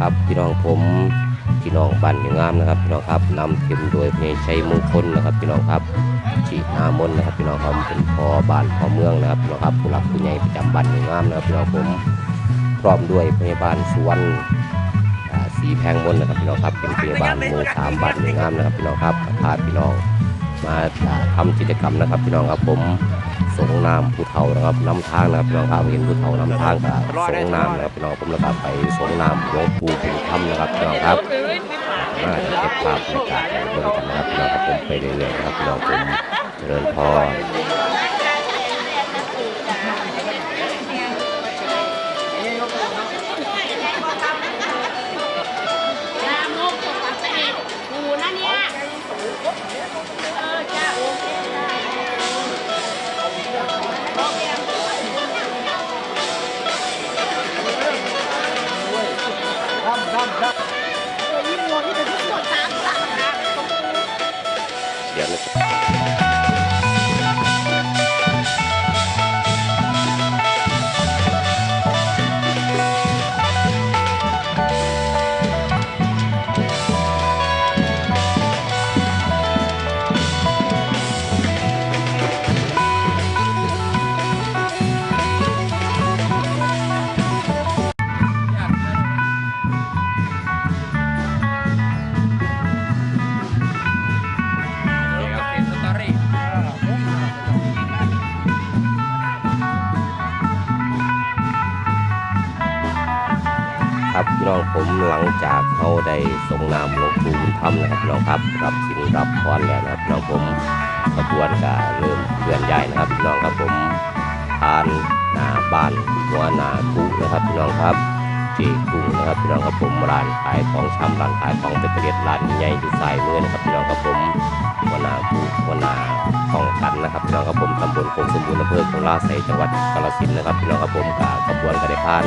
ครับพี่น้องผมพี่น้องบ้านอยู่งามนะครับพี่น้องครับนำเทีมโดยพญชัยมงคลนะครับพี่น้องครับชีนามนนะครับพี่น้องครับเป็นพอบ้านพอเมืองนะครับพี่น้องครับผู้หลักผู้ใหญ่ประจำบ้านอยู่งามนะครับพี่น้องผมพร้อมด้วยพยาบาลสุวรรณสีแพงมนนะครับพี่น้องครับเป็นพยาบาลหมู่สามบ้านอยู่งามนะครับพี่น้องครับพาพี่น้องมาทำกิจกรรมนะครับพี่น้องครับผม ส่งน้ำผู้เฒ่านะครับน้ำทางนะครับพี่น้องครับเห็นผู้เฒ่าน้ำทางก็ส่งน้ำนะครับพี่น้องผมแล้วก็ไปส่งน้ำหลวงปู่ถึงถ้ำนะครับพี่น้องครับน่าจะเก็บภาพบรรยากาศเบื้องกันนะครับพี่น้องครับผมไปเรื่อยๆนะครับพี่น้องผมเจริญพร จากเขาได้ส่งน้ำหลวงปู่บุญธรรมนะครับน้องครับรับสินรับพรแล้วนะครับน้องผมขบวนก็เริ่มเคลื่อนย้ายนะครับน้องครับผมผ่านหน้าบ้านหัวหน้ากุนะครับพี่น้องครับเจกุ้งนะครับพี่น้องครับผมร้านขายของชำร้านขายของเบเกอรี่ร้านใหญ่อยู่สายมือนะครับพี่น้องครับผมหัวหน้าผู้หัวหน้าของกันนะครับพี่น้องครับผมตำบลโคกสมบูรณ์อำเภอโคราชจังหวัดกาฬสินธุ์นะครับพี่น้องครับผมกับขบวนกระไดพาน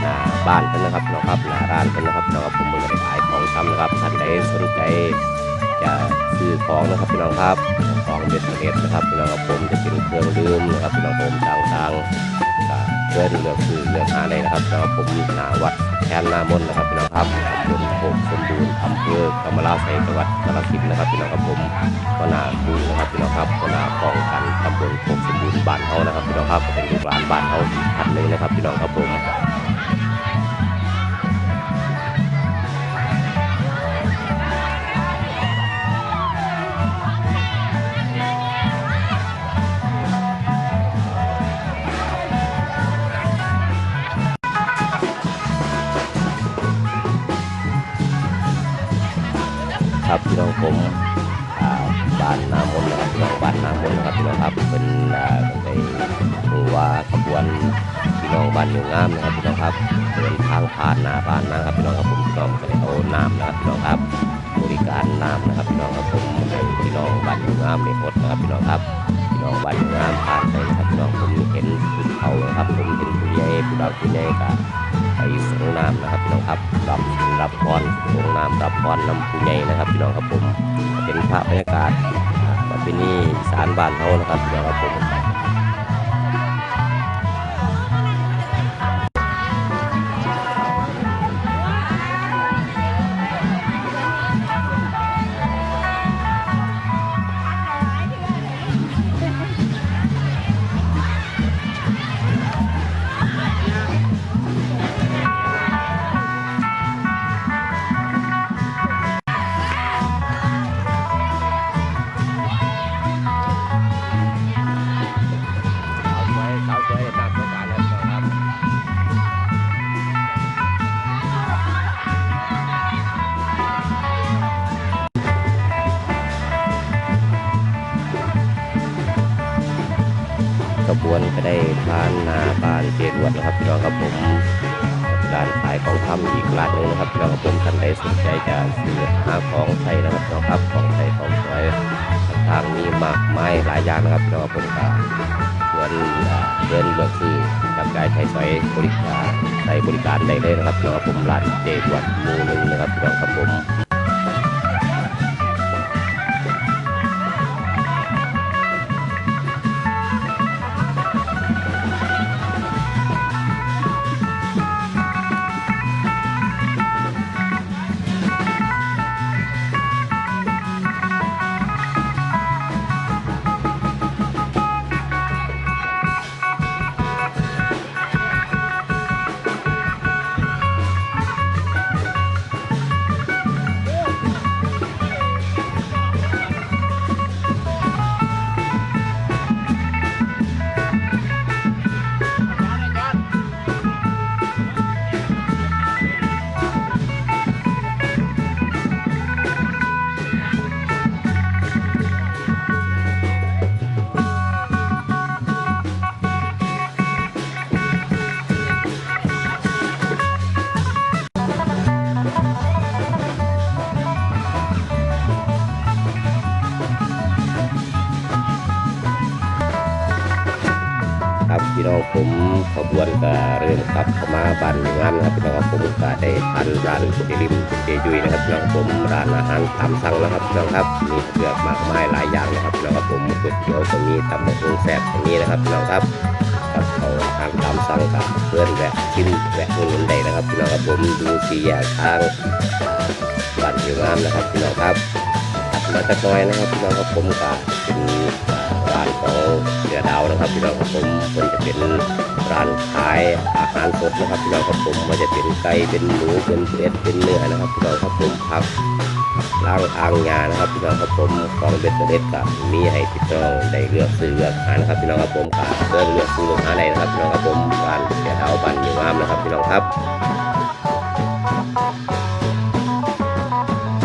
หน้าบ้านเพิ่นนะครับพี่น้องครับหน้าร้านเพิ่นนะครับพี่น้องครับผมเพิ่นก็ได้ขายของชำนะครับท่านใดสนใจจะซื้อของนะครับพี่น้องครับของเบเกอรี่นะครับพี่น้องครับผมจะเป็นเครื่องดื่มนะครับพี่น้องผมต่างๆก็เชิญเลือกซื้อเลือกหาได้นะครับแล้วผมหนาวัดแคนนามนนะครับพี่น้องครับตำบลโคกสมบูรณ์อำเภอกำมะลาไสจังหวัดกาฬสินธุ์นะครับพี่น้องครับผมก็นาคูนะครับพี่น้องครับก็นาป้องกันตำบลโคกสมบูรณ์บ้านเฮานะครับพี่น้องครับก็เป็นลูกหลานบ้านเฮาอีกท่านหนึ่งนะครับพี่น้องครับผม ครับพี่น้องผมบ้านนามนนะครับพี่น้องบ้านนามนนะครับพี่น้องครับเป็นอ่าได้รู้ว่าขบวนพี่น้องบ้านอยู่งามนะครับพี่น้องครับเดินทางผ่านหน้าบ้านนะครับพี่น้องครับผมพี่น้องก็ได้เอาน้ำนะครับพี่น้องครับบริการน้ำนะครับพี่น้องครับผมให้พี่น้องบ้านอยู่งามในหมดนะครับพี่น้องครับพี่น้องบ้านอยู่งามผ่านไปนะครับพี่น้องผมเห็นภูเขานะครับผมเห็นผู้ใหญ่ผู้รักผู้ใหญ่กับ ไปส่งน้ำนะครับพี่น้องครับรับรับพรส่งน้ำรับพรนำผู้ใหญ่นะครับพี่น้องครับผมเป็นพระบรรยากาศอ่าประเพณีอีสารบ้านเขานะครับพี่น้องครับผม ขบวนก็ได้ผ่านนาบ้านเจดวดนะครับพี่น้องครับผมร้านขายของทำอีกร้านหนึ่งนะครับพี่น้องครับผมท่านใดสนใจจะซื้อหาของใช้นะครับพี่น้องครับของใช้ของสวยทางมีมากมายหลายอย่างนะครับพี่น้องครับผมก็ควรเดินเลือกซื้อจับจ่ายใช้สอยบริการใช้บริการได้เลยนะครับพี่น้องครับผมร้านเจดวดหมู่หนึ่งนะครับพี่น้องครับผม พี่น้องผมขบวนก็เริ่มขับเข้ามาบ้านงานนะครับพี่น้องครับผมก็ได้ทันร้านเจริมเจยุยนะครับพี่น้องครับผมร้านอาหารตามสั่งนะครับพี่น้องครับมีเลือกมากมายหลายอย่างนะครับพี่น้องครับผมก๋วยเตี๋ยวก็มีตำบักหุ่งแซ่บอย่างนี้นะครับพี่น้องครับกับเขาอาหารตามสั่งกับเพื่อนแวะชิมแวะเงินได้นะครับพี่น้องครับผมดูสี่แยกทางบ้านหนึ่งงานนะครับพี่น้องครับมาจากน้อยนะครับพี่น้องครับผมก็เป็น ร้านของเสือดาวนะครับพี่น้องครับผมมันจะเป็นร้านขายอาหารสดนะครับพี่น้องครับผมมันจะเป็นไก่เป็นหมูเป็นเป็ดเป็นเนื้อนะครับพี่น้องครับผมพักล้างอ่างงานะครับพี่น้องครับผมของเบ็ดเด็ดกับมีให้พี่น้องได้เลือกซื้อเลือกหานะครับพี่น้องครับผมก็เดินเลือกซื้อเลือกหาได้นะครับพี่น้องครับผมร้านเสือดาวบ้านอยู่งามนะครับพี่น้องครับ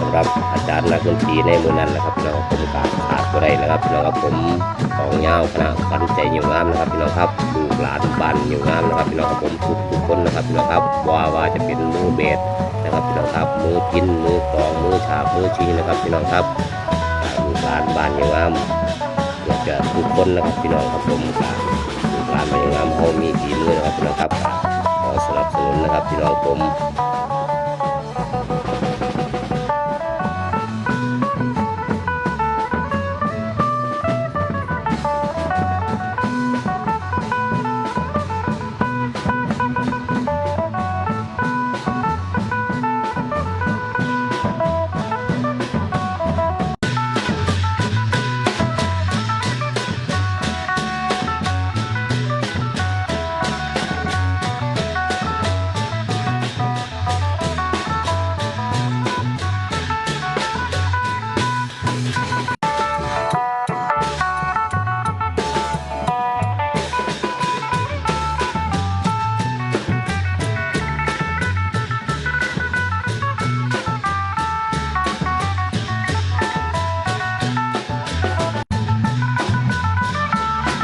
สำหรับอาจารย์นักดนตรีในมือนั้นนะครับพี่น้องผมกา ขาดก็ได้นะครับพี่น้องครับผมของเงาคณะขวัญใจอยู่งามนะครับพี่น้องครับลูกหลานบ้านอยู่งามนะครับพี่น้องครับผมทุกทุกคนนะครับพี่น้องครับว่าว่าจะเป็นมือเบสนะครับพี่น้องครับมือพินมือกลองมือฉาบมือชี้นะครับพี่น้องครับลูกหลานบ้านอยู่งามเกือบจะทุกคนนะครับพี่น้องครับผมลูกหลานบ้านอยู่งามเขามีฝีมือนะครับพี่น้องครับขอสนับสนุนนะครับพี่น้องผม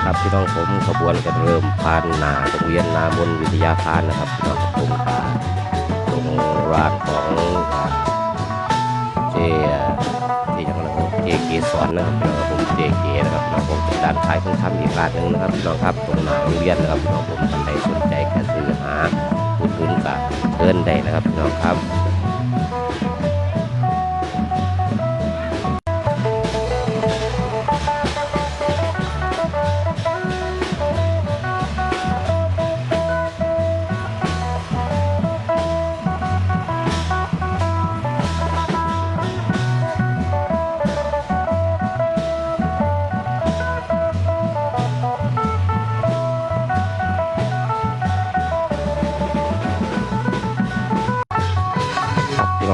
ครับพี่น้องผมขบวนกันเริ่มผ่านหนาโรงเรียนนามนวิทยาคารนะครับพี่น้องผมก็ตรงร้านของเจที่ยังนะครับเจเกสอนนะครับพี่น้องผมเจเกนะครับพี่น้องผมด้านขายของทำอีกร้านหนึ่งนะครับพี่น้องครับตรงหนาโรงเรียนนะครับพี่น้องผมท่านใดสนใจแค่ซื้อหาอุดหนุนกับเดินได้นะครับพี่น้องครับ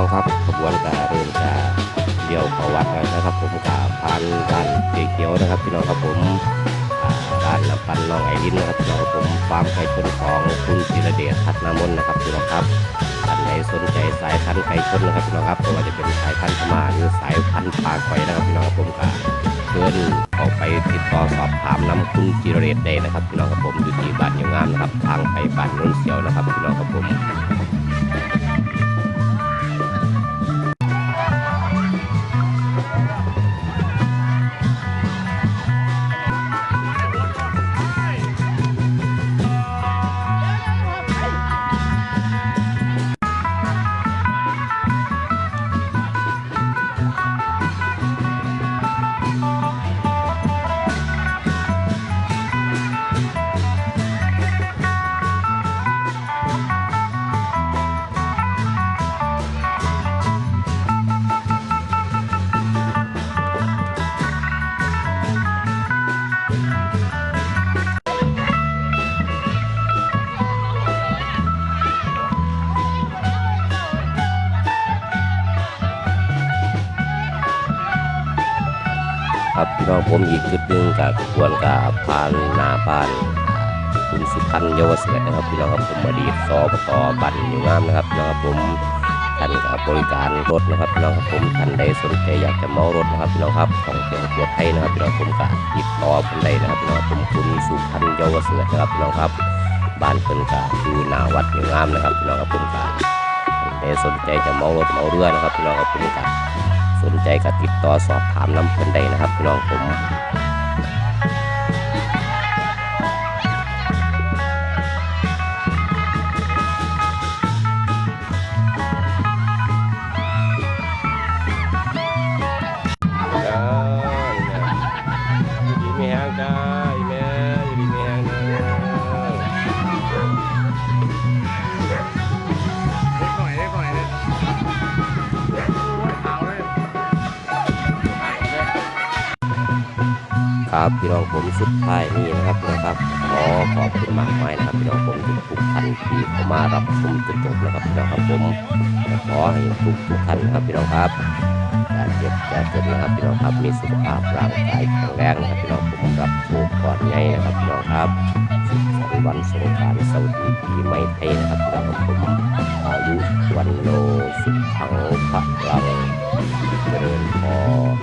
น้องครับขบวนการเริ่มจะเดี่ยวเขาวัดแล้วนะครับ ผมกาผ่านร้านเกียวนะครับพี่น้องครับผมอ่าร้านน้ำปันน้องไอรินนะครับพี่น้องผมฟาร์มไก่ชนของคุณศิรเดชทัศนามนนะครับพี่น้องครับท่านใดสนใจสายพันธุ์ไก่ชนนะครับพี่น้องครับไม่ว่าจะเป็นสายพันธุ์พม่าหรือสายพันธุ์ปลาข่อยนะครับพี่น้องครับผมกาเชิญออกไปติดต่อสอบถามน้ำคุณจิรเดชได้นะครับพี่น้องครับผมอยู่ที่บ้านยู่งามนะครับทางไปบ้านโน้นเสียวนะครับพี่น้องครับผม ครับพี่น้องผมอีกจุดหนึ่งกับขบวนกับผ่านนาบ้านคุณสุพันเยาวเสือนะครับพี่น้องครับผมอดีตสอบตบันอยู่งามนะครับพี่น้องครับผมท่านกับบริการรถนะครับพี่น้องครับผมท่านใดสนใจอยากจะเมารถนะครับพี่น้องครับของเที่ยวทั่วไทยนะครับพี่น้องผมก็ติดต่อคนใดนะครับพี่น้องครับผมคุณสุพันเยาวเสือนะครับพี่น้องครับบ้านเพิ่นก็อยู่หนาวัดอยู่งามนะครับพี่น้องครับผมกาใดสนใจจะเมารถเมาเรือนะครับพี่น้องครับผมก็ สนใจก็ติดต่อสอบถามน้ำเพิ่นได้นะครับพี่น้องผม ครับพี่น้องผมสุดท้ายนี่นะครับน้องครับขอขอบคุณมากมายนะครับพี่น้องผมทุกทุกท่านที่เข้ามารับชมจนจบนะครับพี่น้องครับผมขอให้ทุกทุกท่านนะครับพี่น้องครับอย่าเจ็บอย่าจนนะครับพี่น้องครับมีสุขภาพร่างกายแข็งแรงนะครับพี่น้องผมรับโชคก่อนใหญ่นะครับพี่น้องครับสุขสันต์วันสงกรานต์สวัสดีปีใหม่ไทยนะครับพี่น้องผมอายุวันโนสุขังพระลังเจริญพร